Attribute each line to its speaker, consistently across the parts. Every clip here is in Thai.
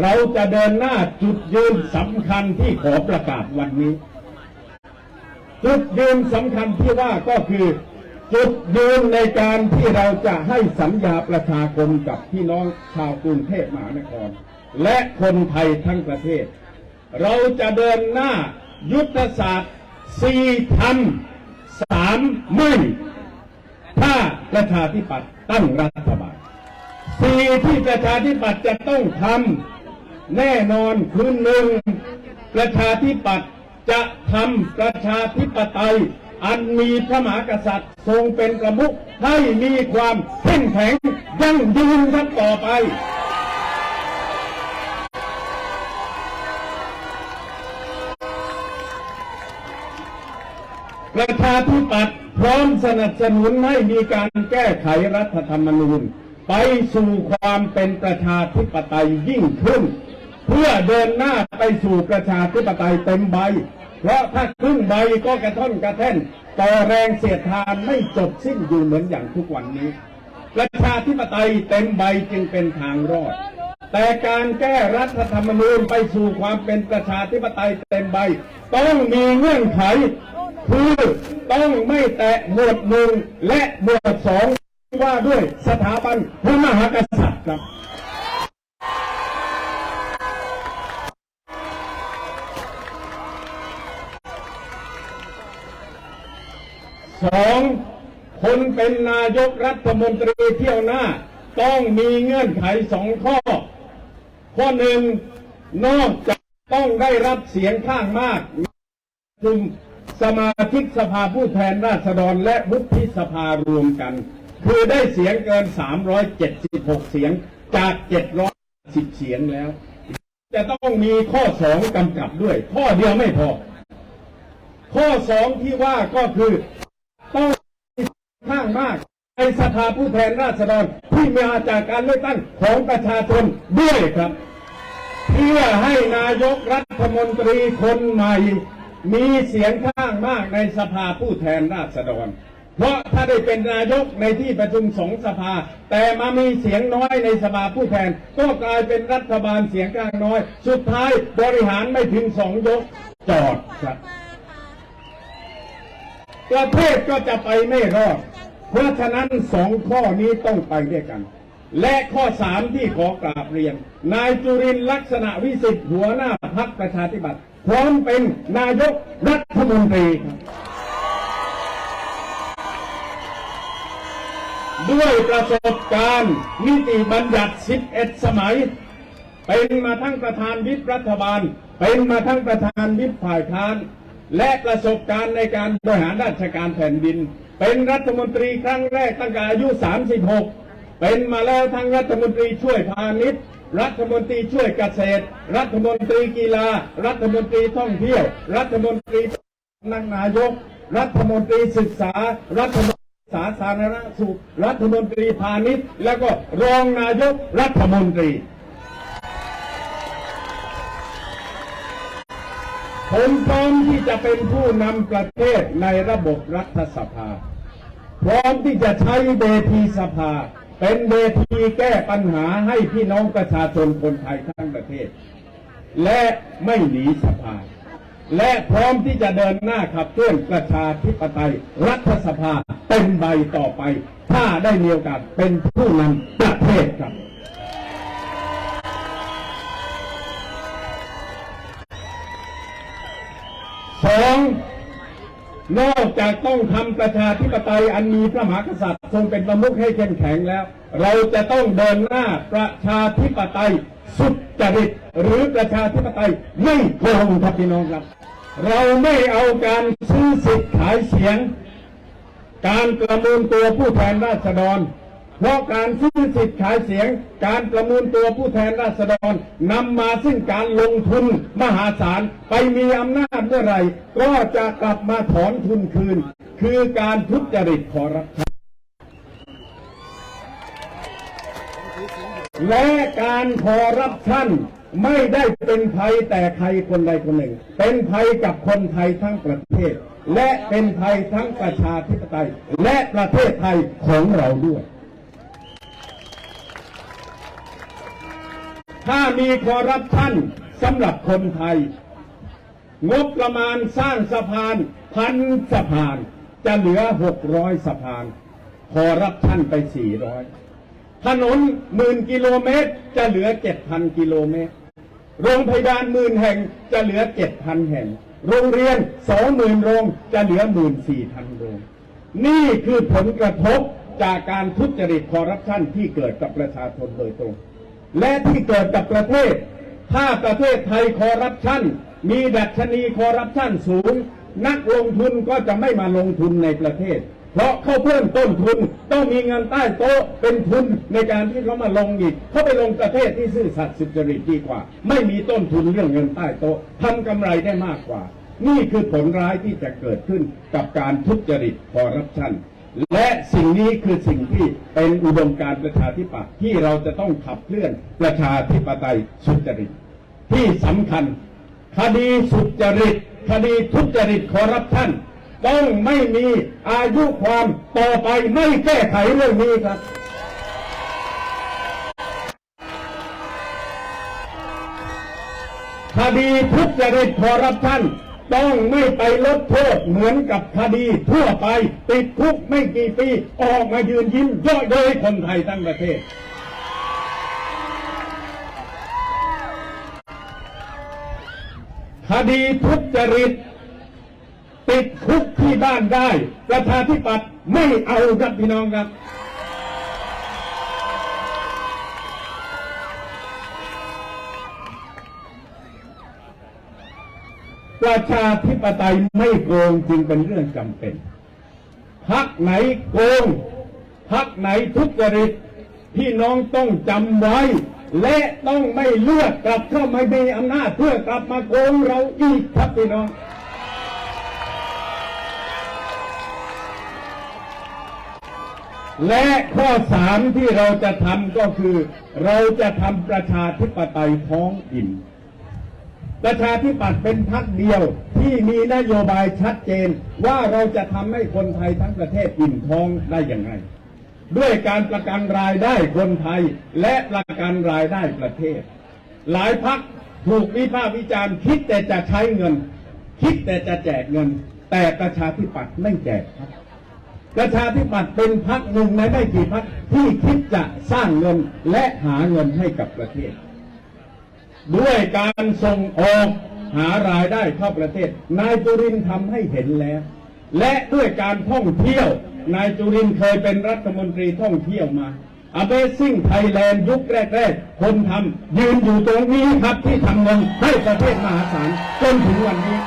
Speaker 1: เราจะเดินหน้าจุดยืนสำคัญที่ขอประกาศวันนี้ จุดยืนสำคัญที่ว่าก็คือ จุดยืนในการที่เราจะให้สัญญาประชาคมกับพี่น้องชาวกรุงเทพมหานคร และคนไทยทั้งประเทศ เราจะเดินหน้ายุทธศาสตร์สี่ทำสามไม่ถ้าประชาธิปัตย์ตั้งรัฐบาลสี่ที่ประชาธิปัตย์จะต้องทำ แน่นอนคือหนึ่งประชาธิปัตย์จะทำประชาธิปไตย อันมีพระมหากษัตริย์ทรงเป็นประมุขให้มีความเข้มแข็งยั่งยืนครับต่อไป ประชาธิปัตย์พร้อมสนับสนุนให้มีการแก้ไขรัฐธรรมนูญ ไปสู่ความเป็นประชาธิปไตยยิ่งขึ้น เพื่อเดินหน้าไปสู่ประชาธิปไตยเต็มใบ เพราะถ้าครึ่งใบก็กระท่อนกระแท่นต่อแรงเสียดทานไม่จบสิ้นอยู่เหมือนอย่างทุกวันนี้ ประชาธิปไตยเต็มใบจึงเป็นทางรอด แต่การแก้รัฐธรรมนูญไปสู่ความเป็นประชาธิปไตยเต็มใบ ต้องมีเงื่อนไข คือต้องไม่แตะหมวดหนึ่งและหมวดสองว่าด้วยสถาบันพระมหากษัตริย์ครับ สองคนเป็นนายกรัฐมนตรีเที่ยวหน้า ต้องมีเงื่อนไขสองข้อ ข้อหนึ่งนอกจากต้องได้รับเสียงข้างมากจุมสมาชิกสภาผู้แทนราษฎรและวุฒิสภารวมกัน คือได้เสียงเกิน 376 เสียงจาก 710 เสียงแล้ว จะต้องมีข้อสองกำกับด้วย ข้อเดียวไม่พอ ข้อสองที่ว่าก็คือ ข้างมากในสภาผู้แทนราษฎรที่มาจากการเลือกตั้งของประชาชนด้วยครับ เพื่อให้นายกรัฐมนตรีคนใหม่ มีเสียงข้างมากในสภาผู้แทนราษฎร เพราะถ้าได้เป็นนายกในที่ประชุมสองสภา แต่มามีเสียงน้อยในสภาผู้แทน ก็กลายเป็นรัฐบาลเสียงข้างน้อย สุดท้ายบริหารไม่ถึงสองยกจอดครับ ประเทศก็จะไปไม่รอด เพราะฉะนั้นสองข้อนี้ต้องไปด้วยกัน และข้อสามที่ขอกราบเรียน นายจุรินลักษณะวิสิทธิ์หัวหน้าพักประชาธิปัตย์พร้อมเป็นนายกรัฐมนตรีด้วยประสบการณ์นิติบัญญัติ 11 สมัย เป็นมาทั้งประธานวิปรัฐบาล เป็นมาทั้งประธานวิปฝ่ายค้าน และประสบการณ์ในการบริหารราชการแผ่นดิน เป็นรัฐมนตรีครั้งแรกตั้งแต่อายุ 36 เป็นมาแล้วทั้งรัฐมนตรีช่วยพาณิชย์รัฐมนตรีช่วยเกษตร รัฐมนตรีกีฬา รัฐมนตรีท่องเที่ยว รัฐมนตรีนักนายก รัฐมนตรีศึกษา รัฐมนตรีสาธารณสุข รัฐมนตรีพาณิชย์ แล้วก็รองนายกรัฐมนตรี ผมพร้อมที่จะเป็นผู้นำประเทศในระบบรัฐสภา พร้อมที่จะใช้เวทีสภา เป็นเวทีแก้ปัญหาให้พี่น้องประชาชนคนไทยทั้งประเทศ และไม่หนีสภา และพร้อมที่จะเดินหน้าขับเคลื่อนประชาธิปไตย รัฐสภาเป็นใบต่อไป ถ้าได้มีโอกาสเป็นผู้นำประเทศครับ สองนอกจากต้องทำประชาธิปไตยอันมีพระมหากษัตริย์ทรงเป็นประมุขให้เข้มแข็งแล้ว เราจะต้องเดินหน้าประชาธิปไตยสุจริตหรือประชาธิปไตยไม่โกงครับพี่น้องครับ เราไม่เอาการซื้อสิทธิ์ขายเสียง การประมูลตัวผู้แทนราษฎร เพราะการซื้อสิทธิ์ขายเสียง การประมูลตัวผู้แทนราษฎรนำมาซึ่งการลงทุนมหาศาลไปมีอำนาจเมื่อไหร่ ก็จะกลับมาถอนทุนคืน คือการทุจริตคอรัปชันและการคอร์รัปชันไม่ได้เป็นภัยแต่ใครคนใดคนหนึ่ง เป็นภัยกับคนไทยทั้งประเทศ และเป็นภัยทั้งประชาธิปไตย และประเทศไทยของเราด้วย ถ้ามีคอรัปชันสำหรับคนไทย งบประมาณสร้างสะพานพันสะพาน จะเหลือหกร้อยสะพาน คอร์รัปชันไปสี่ร้อยถนนหมื่นกิโลเมตรจะเหลือเจ็ดพันกิโลเมตร โรงพยาบาลหมื่นแห่งจะเหลือเจ็ดพันแห่ง โรงเรียนสองหมื่นโรงจะเหลือหมื่นสี่พันโรง นี่คือผลกระทบจากการทุจริตคอร์รัปชันที่เกิดกับประชาชนโดยตรง และที่เกิดกับประเทศ ถ้าประเทศไทยคอร์รัปชันมีดัชนีคอร์รัปชันสูง นักลงทุนก็จะไม่มาลงทุนในประเทศ เพราะเขาเพิ่มต้นทุนต้องมีเงินใต้โต๊ะเป็นทุนในการที่เขามาลงอีกเขาไปลงประเทศที่ซื่อสัตย์สุจริตดีกว่า ไม่มีต้นทุนเรื่องเงินใต้โต๊ะทำกำไรได้มากกว่า นี่คือผลร้ายที่จะเกิดขึ้นกับการทุจริตคอร์รัปชัน และสิ่งนี้คือสิ่งที่เป็นอุดมการประชาธิปัตย์ที่เราจะต้องขับเคลื่อนประชาธิปไตยสุจริต ที่สำคัญ คดีสุจริต คดีทุจริตคอร์รัปชันต้องไม่มีอายุความต่อไปไม่แก้ไขเรื่องนี้ครับคดีทุจริตคอร์รัปชัน ต้องไม่ไปลดโทษเหมือนกับคดีทั่วไป ติดคุกไม่กี่ปี ออกมายืนยิ้มเยอะเย้ยคนไทยทั้งประเทศ คดีทุจริต ติดคุกที่บ้านได้ ประชาธิปัตย์ไม่เอาครับพี่น้องครับ ประชาธิปไตยไม่โกงจึงเป็นเรื่องจำเป็นพักไหนโกงพักไหนทุจริตพี่น้องต้องจำไว้ และต้องไม่เลือกกลับเข้ามามีอำนาจเพื่อกลับมาโกงเราอีกครับพี่น้อง และข้อสามที่เราจะทำก็คือ เราจะทำประชาธิปไตยท้องถิ่น ประชาธิปัตย์เป็นพรรคเดียวที่มีนโยบายชัดเจนว่าเราจะทำให้คนไทยทั้งประเทศอิ่มท้องได้อย่างไร ด้วยการประกันรายได้คนไทยและประกันรายได้ประเทศ หลายพักถูกวิพากษ์วิจารณ์คิดแต่จะใช้เงิน คิดแต่จะแจกเงิน แต่ประชาธิปัตย์ไม่แจกครับประชาธิปัตย์เป็นพรรคหนึ่งในไม่กี่พรรคที่คิดจะสร้างเงินและหาเงินให้กับประเทศ ด้วยการส่งออกหารายได้เข้าประเทศ นายจุรินทร์ทำให้เห็นแล้ว และด้วยการท่องเที่ยว นายจุรินทร์เคยเป็นรัฐมนตรีท่องเที่ยวมา Amazing Thailand ยุคแรกๆ คนทำยืนอยู่ตรงนี้ครับที่ทำเงินให้ประเทศมหาศาลจนถึงวันนี้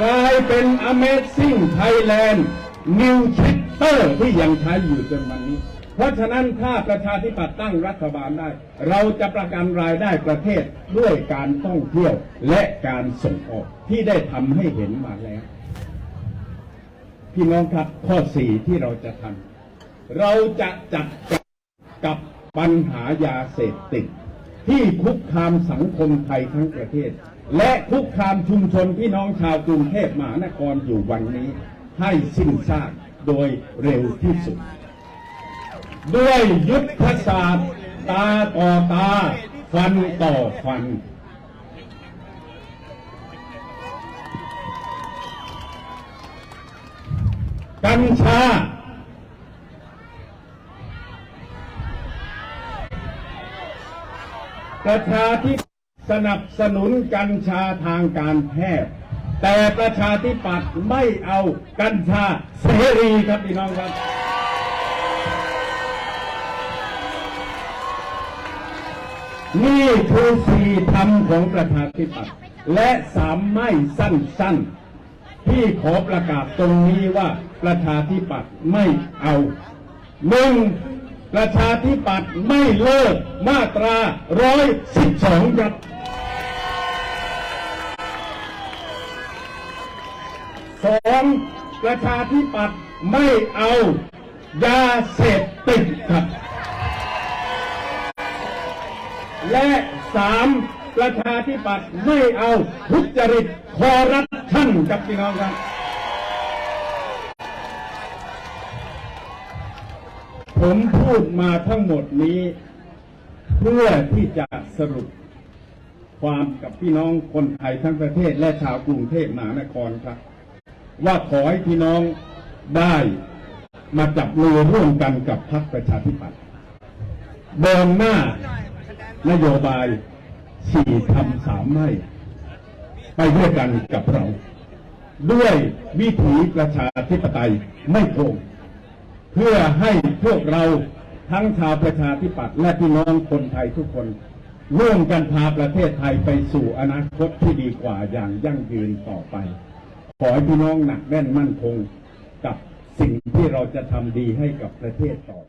Speaker 1: กลายเป็น Amazing Thailand New Chapter ที่ยังใช้อยู่จนวันนี้ ราะฉะนั้นถ้าประชาธิปัตย์ตั้งรัฐบาลได้ เราจะประกันรายได้ประเทศด้วยการท่องเที่ยวและการส่งออกที่ได้ทำให้เห็นมาแล้ว พี่น้องครับข้อสี่ที่เราจะทำเราจะจัดการกับปัญหายาเสพติด ที่คุกคามสังคมไทยทั้งประเทศ และคุกคามชุมชนพี่น้องชาวกรุงเทพมหานครอยู่วันนี้ ให้สิ้นซากโดยเร็วที่สุด ด้วยยุทธศาสตร์ตาต่อตา ฟันต่อฟัน กัญชา ประชาธิสนับสนุนกัญชาทางการแพทย์ แต่ประชาธิปัตย์ไม่เอากัญชาเสรีครับพี่น้องครับ นี่คือสี่ธรรมของประชาธิปัตย์และสามไม่สั้นๆ ที่ขอประกาศตรงนี้ว่าประชาธิปัตย์ไม่เอาหนึ่งประชาธิปัตย์ไม่เลิกมาตราร้อยสิบสองครับสองประชาธิปัตย์ไม่เอายาเสพติดครับ และ สามประชาธิปัตย์ไม่เอาทุจริตคอรัปชันกับพี่น้องครับ ผมพูดมาทั้งหมดนี้ เพื่อที่จะสรุปความกับพี่น้องคนไทยทั้งประเทศและชาวกรุงเทพมหานครครับ ว่าขอให้พี่น้องได้มาจับมือร่วมกันกับพรรคประชาธิปัตย์เดินหน้า นโยบายสี่ทำสามไม่ ไปด้วยกันกับเรา ด้วยวิถีประชาธิปไตยไม่โกงเพื่อให้พวกเราทั้งชาวประชาธิปัตย์และพี่น้องคนไทยทุกคน ร่วมกันพาประเทศไทยไปสู่อนาคตที่ดีกว่าอย่างยั่งยืนต่อไป ขอให้พี่น้องหนักแน่นมั่นคงกับสิ่งที่เราจะทำดีให้กับประเทศต่อ